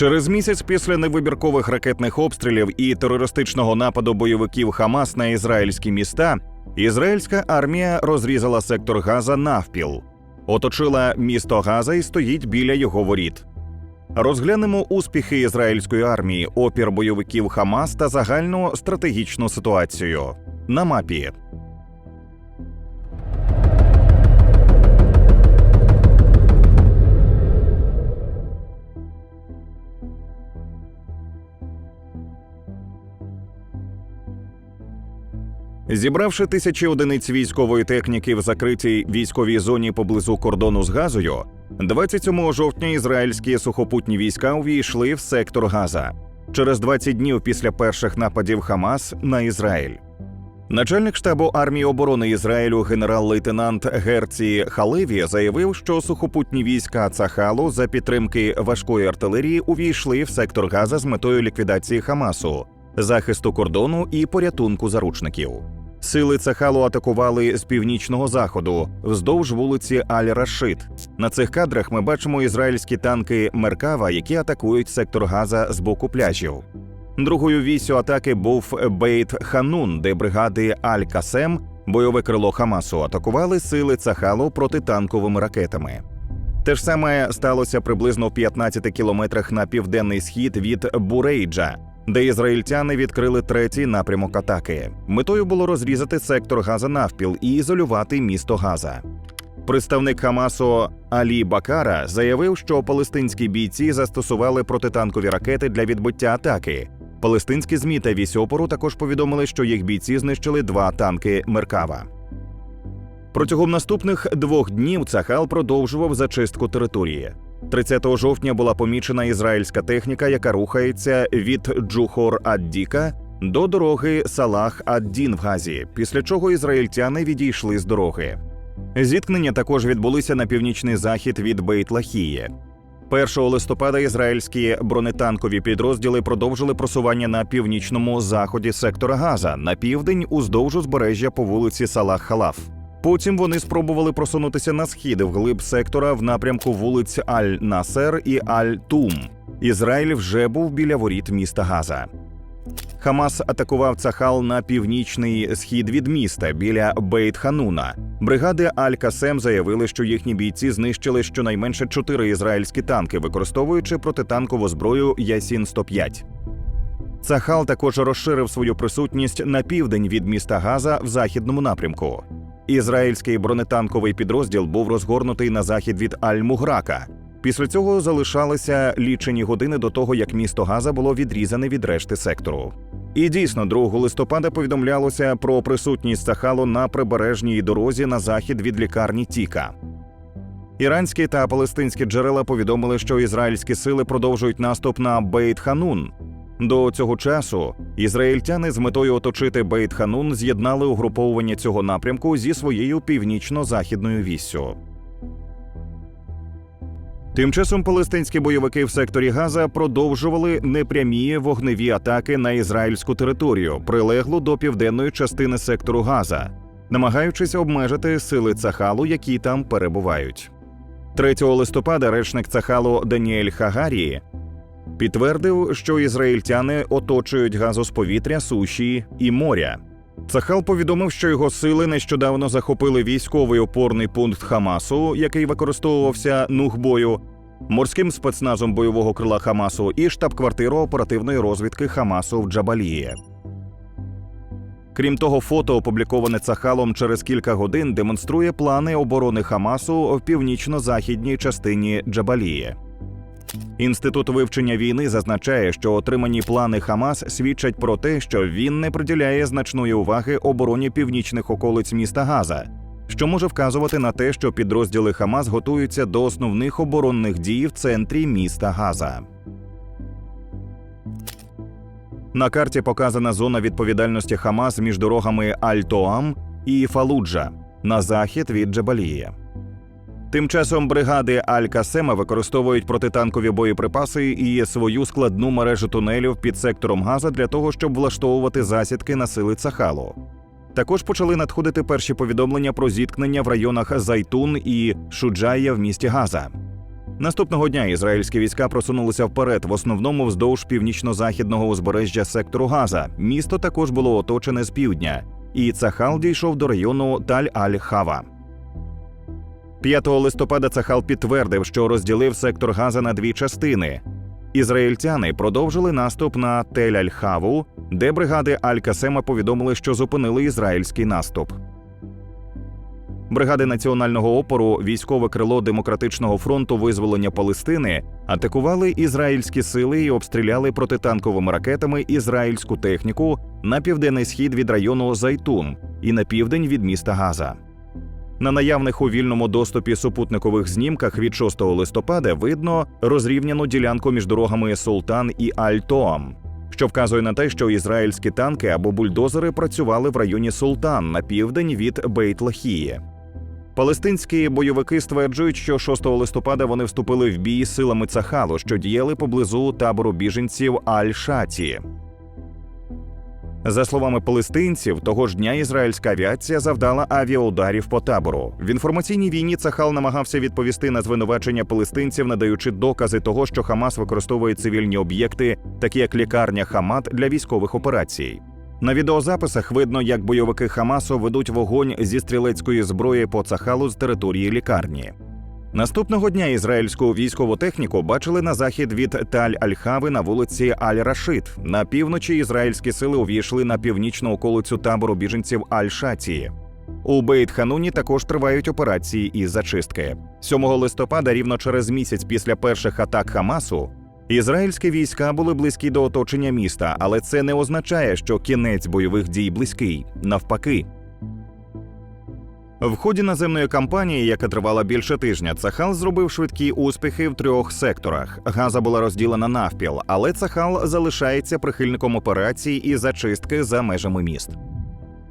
Через місяць після невибіркових ракетних обстрілів і терористичного нападу бойовиків Хамас на ізраїльські міста, ізраїльська армія розрізала сектор Газа навпіл, оточила місто Газа і стоїть біля його воріт. Розглянемо успіхи ізраїльської армії, опір бойовиків Хамас та загальну стратегічну ситуацію на мапі. Зібравши тисячі одиниць військової техніки в закритій військовій зоні поблизу кордону з Газою, 27 жовтня ізраїльські сухопутні війська увійшли в сектор Газа через 20 днів після перших нападів Хамас на Ізраїль. Начальник штабу армії оборони Ізраїлю генерал-лейтенант Герці Халеві заявив, що сухопутні війська Цахалу за підтримки важкої артилерії увійшли в сектор Газа з метою ліквідації Хамасу, захисту кордону і порятунку заручників. Сили Цахалу атакували з північного заходу вздовж вулиці Аль-Рашид. На цих кадрах ми бачимо ізраїльські танки Меркава, які атакують сектор Газа з боку пляжів. Другою вісю атаки був Бейт Ханун, де бригади Аль-Касем, бойове крило Хамасу, атакували сили Цахалу протитанковими ракетами. Те ж саме сталося приблизно в 15 кілометрах на південний схід від Бурейджа, де ізраїльтяни відкрили третій напрямок атаки. Метою було розрізати сектор Газа навпіл і ізолювати місто Газа. Представник Хамасу Алі Бакара заявив, що палестинські бійці застосували протитанкові ракети для відбиття атаки. Палестинські змі та вісьопору також повідомили, що їх бійці знищили два танки Меркава. Протягом наступних двох днів Цахал продовжував зачистку території. 30 жовтня була помічена ізраїльська техніка, яка рухається від Джухор ад-Діка до дороги Салах ад-Дін в Газі, після чого ізраїльтяни відійшли з дороги. Зіткнення також відбулися на північний захід від Бейт-Лахії. 1 листопада ізраїльські бронетанкові підрозділи продовжили просування на північному заході сектора Газа на південь уздовж узбережжя по вулиці Салах-Халаф. Потім вони спробували просунутися на схід вглиб сектора в напрямку вулиць Аль-Насер і Аль-Тум. Ізраїль вже був біля воріт міста Газа. Хамас атакував Цахал на північний схід від міста біля Бейт-Хануна. Бригади Аль-Касем заявили, що їхні бійці знищили щонайменше чотири ізраїльські танки, використовуючи протитанкову зброю Ясін 105 Цахал також розширив свою присутність на південь від міста Газа в західному напрямку. Ізраїльський бронетанковий підрозділ був розгорнутий на захід від Аль-Муграка. Після цього залишалися лічені години до того, як місто Газа було відрізане від решти сектору. І дійсно, 2 листопада повідомлялося про присутність Сахалу на прибережній дорозі на захід від лікарні Тіка. Іранські та палестинські джерела повідомили, що ізраїльські сили продовжують наступ на Бейт-Ханун. До цього часу ізраїльтяни з метою оточити Бейт-Ханун з'єднали угруповування цього напрямку зі своєю північно-західною віссю. Тим часом палестинські бойовики в секторі Газа продовжували непрямі вогневі атаки на ізраїльську територію, прилеглу до південної частини сектору Газа, намагаючись обмежити сили Цахалу, які там перебувають. 3 листопада речник Цахалу Даніель Хагарії підтвердив, що ізраїльтяни оточують газу з повітря, суші і моря. Цахал повідомив, що його сили нещодавно захопили військовий опорний пункт Хамасу, який використовувався нухбою, морським спецназом бойового крила Хамасу і штаб-квартиру оперативної розвідки Хамасу в Джабалії. Крім того, фото, опубліковане Цахалом через кілька годин, демонструє плани оборони Хамасу в північно-західній частині Джабалії. Інститут вивчення війни зазначає, що отримані плани Хамас свідчать про те, що він не приділяє значної уваги обороні північних околиць міста Газа, що може вказувати на те, що підрозділи Хамас готуються до основних оборонних дій в центрі міста Газа. На карті показана зона відповідальності Хамас між дорогами Аль-Тоам і Фалуджа на захід від Джабалії. Тим часом бригади Аль-Касема використовують протитанкові боєприпаси і свою складну мережу тунелів під сектором Газа для того, щоб влаштовувати засідки на сили Цахалу. Також почали надходити перші повідомлення про зіткнення в районах Зайтун і Шуджая в місті Газа. Наступного дня ізраїльські війська просунулися вперед, в основному вздовж північно-західного узбережжя сектору Газа. Місто також було оточене з півдня, і Цахал дійшов до району Таль-Аль-Хава. 5 листопада Цахал підтвердив, що розділив сектор Газа на дві частини. Ізраїльтяни продовжили наступ на Тель-Аль-Хаву, де бригади Аль-Касема повідомили, що зупинили ізраїльський наступ. Бригади національного опору, військове крило Демократичного фронту визволення Палестини атакували ізраїльські сили і обстріляли протитанковими ракетами ізраїльську техніку на південний схід від району Зайтун і на південь від міста Газа. На наявних у вільному доступі супутникових знімках від 6 листопада видно розрівняну ділянку між дорогами Султан і Аль-Тоам, що вказує на те, що ізраїльські танки або бульдозери працювали в районі Султан на південь від Бейт-Лахії. Палестинські бойовики стверджують, що 6 листопада вони вступили в бій силами Цахалу, що діяли поблизу табору біженців Аль-Шаті. За словами палестинців, того ж дня ізраїльська авіація завдала авіаударів по табору. В інформаційній війні Цахал намагався відповісти на звинувачення палестинців, надаючи докази того, що Хамас використовує цивільні об'єкти, такі як лікарня Хамат, для військових операцій. На відеозаписах видно, як бойовики Хамасу ведуть вогонь зі стрілецької зброї по Цахалу з території лікарні. Наступного дня ізраїльську військову техніку бачили на захід від Таль-Аль-Хави на вулиці Аль-Рашид. На півночі ізраїльські сили увійшли на північну околицю табору біженців Аль-Шатії. У Бейт-Хануні також тривають операції із зачистки. 7 листопада, рівно через місяць після перших атак Хамасу, ізраїльські війська були близькі до оточення міста, але це не означає, що кінець бойових дій близький. Навпаки. В ході наземної кампанії, яка тривала більше тижня, Цахал зробив швидкі успіхи в трьох секторах. Газа була розділена навпіл, але Цахал залишається прихильником операцій і зачистки за межами міст.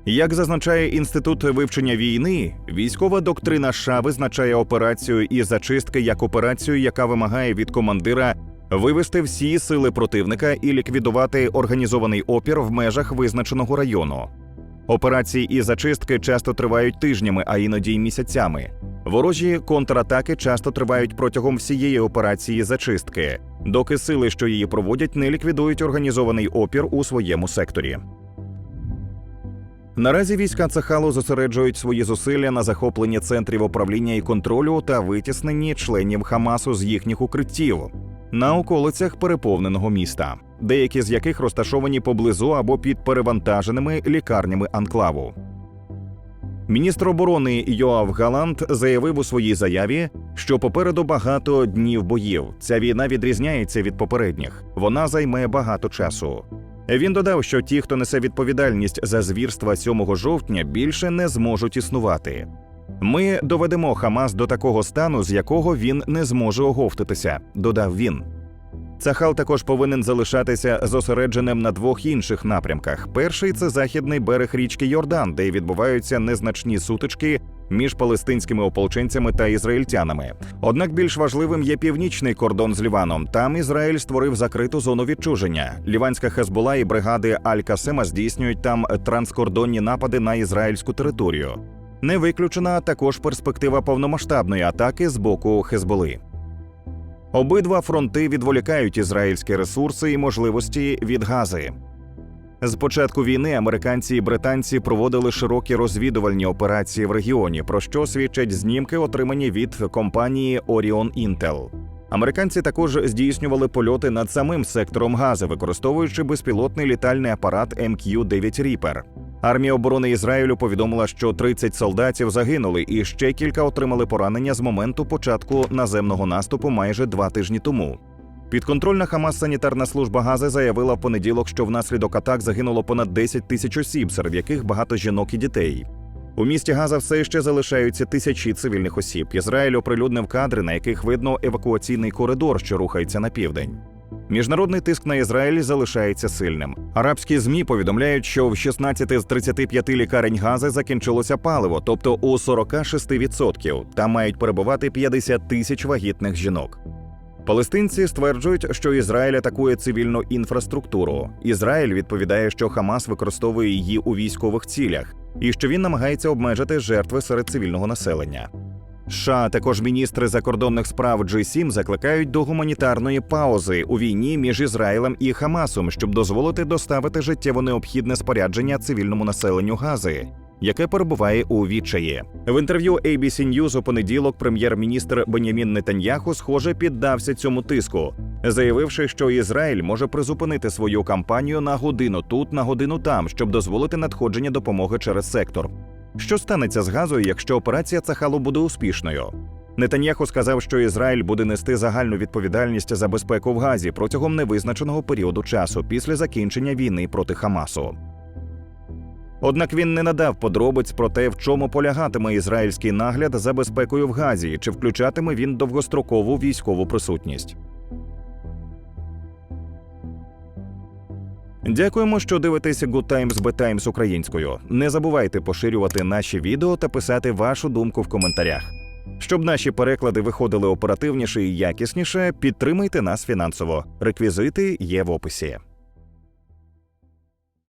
Як зазначає інститут вивчення війни, військова доктрина США визначає операцію і зачистки як операцію, яка вимагає від командира вивести всі сили противника і ліквідувати організований опір в межах визначеного району. Операції і зачистки часто тривають тижнями, а іноді й місяцями. Ворожі контратаки часто тривають протягом всієї операції зачистки, доки сили, що її проводять, не ліквідують організований опір у своєму секторі. Наразі війська Цахалу зосереджують свої зусилля на захопленні центрів управління і контролю та витісненні членів Хамасу з їхніх укриттів на околицях переповненого міста, деякі з яких розташовані поблизу або під перевантаженими лікарнями анклаву. Міністр оборони Йоав Галант заявив у своїй заяві, що попереду багато днів боїв. Ця війна відрізняється від попередніх. Вона займе багато часу. Він додав, що ті, хто несе відповідальність за звірства 7 жовтня, більше не зможуть існувати. Ми доведемо Хамас до такого стану, з якого він не зможе оговтатися, додав він. Цахал також повинен залишатися зосередженим на двох інших напрямках. Перший це західний берег річки Йордан, де відбуваються незначні сутички між палестинськими ополченцями та ізраїльтянами. Однак більш важливим є північний кордон з Ліваном. Там Ізраїль створив закриту зону відчуження. Ліванська Хезбола і бригади Аль-Касема здійснюють там транскордонні напади на ізраїльську територію. Не виключена також перспектива повномасштабної атаки з боку Хезболи. Обидва фронти відволікають ізраїльські ресурси і можливості від гази. З початку війни американці і британці проводили широкі розвідувальні операції в регіоні, про що свідчать знімки, отримані від компанії Orion Intel. Американці також здійснювали польоти над самим сектором гази, використовуючи безпілотний літальний апарат MQ-9 Reaper. Армія оборони Ізраїлю повідомила, що 30 солдатів загинули, і ще кілька отримали поранення з моменту початку наземного наступу майже два тижні тому. Підконтрольна Хамас санітарна служба Гази заявила в понеділок, що внаслідок атак загинуло понад 10 тисяч осіб, серед яких багато жінок і дітей. У місті Газа все ще залишаються тисячі цивільних осіб. Ізраїль оприлюднив кадри, на яких видно евакуаційний коридор, що рухається на південь. Міжнародний тиск на Ізраїль залишається сильним. Арабські змі повідомляють, що в 16 з 35 лікарень Гази закінчилося паливо, тобто у 46%. Там мають перебувати 50 тисяч вагітних жінок. Палестинці стверджують, що Ізраїль атакує цивільну інфраструктуру. Ізраїль відповідає, що Хамас використовує її у військових цілях, і що він намагається обмежити жертви серед цивільного населення. США, а також міністри закордонних справ G7 закликають до гуманітарної паузи у війні між Ізраїлем і Хамасом, щоб дозволити доставити життєво необхідне спорядження цивільному населенню Гази. Яке перебуває у відчаї в інтерв'ю ABC News у понеділок, прем'єр-міністр Бенямін Нетаньяху, схоже, піддався цьому тиску, заявивши, що Ізраїль може призупинити свою кампанію на годину тут, на годину там, щоб дозволити надходження допомоги через сектор. Що станеться з газою, якщо операція Цахалу буде успішною? Нетаньяху сказав, що Ізраїль буде нести загальну відповідальність за безпеку в Газі протягом невизначеного періоду часу після закінчення війни проти Хамасу. Однак він не надав подробиць про те, в чому полягатиме ізраїльський нагляд за безпекою в Газі, чи включатиме він довгострокову військову присутність. Дякуємо, що дивитеся Good Times Bad Times українською. Не забувайте поширювати наші відео та писати вашу думку в коментарях. Щоб наші переклади виходили оперативніше і якісніше, підтримайте нас фінансово. Реквізити є в описі.